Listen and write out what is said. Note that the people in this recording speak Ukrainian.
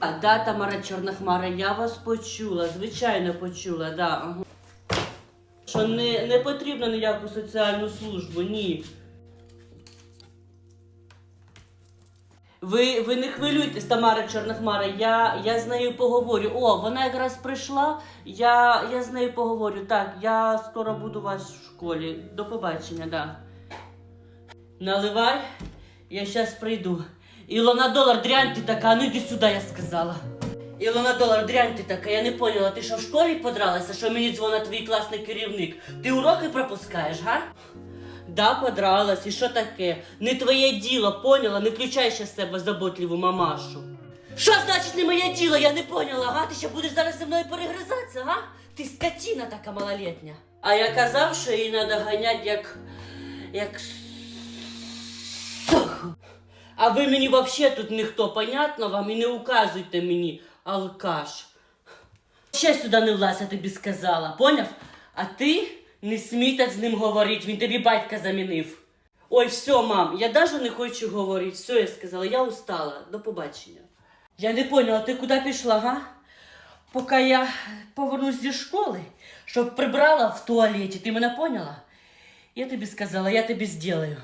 А, да, Тамара Чорна Хмара, я вас почула, звичайно почула, да. Що не, не потрібно ніяку соціальну службу, ні. Ви, ви не хвилюйтесь, Тамара Чорнохмара, я, я з нею поговорю. О, вона якраз прийшла, я, я з нею поговорю. Так, я скоро буду у вас в школі. До побачення, да. Наливай, я зараз прийду. Ілона долар, дрянь ти така, ну йди сюди, я сказала. Ілона долар, дрянь ти така, я не поняла, ти що в школі подралася, що мені дзвонить твій класний керівник? Ти уроки пропускаєш, га? Да, подралась, і що таке? Не твоє діло, поняла? Не включай ще з себе заботливу мамашу. Що значить не моє діло? Я не поняла, га? Ти ще будеш зараз зі мною перегризатися, га? Ти скотіна така малолетня. А я казав, що її треба ганяти як. як. соху. А ви мені взагалі тут ніхто, понятно вам? І не указуйте мені, алкаш. Ще сюди не влазь, я тобі сказала, поняв? А ти не смій так з ним говорити, він тобі батька замінив. Ой, все, мам, я навіть не хочу говорити. Все, я сказала, я устала. До побачення. Я не поняла, ти куди пішла, га? Поки я повернусь зі школи, щоб прибрала в туалеті, ти мене поняла? Я тобі сказала, я тобі зроблю.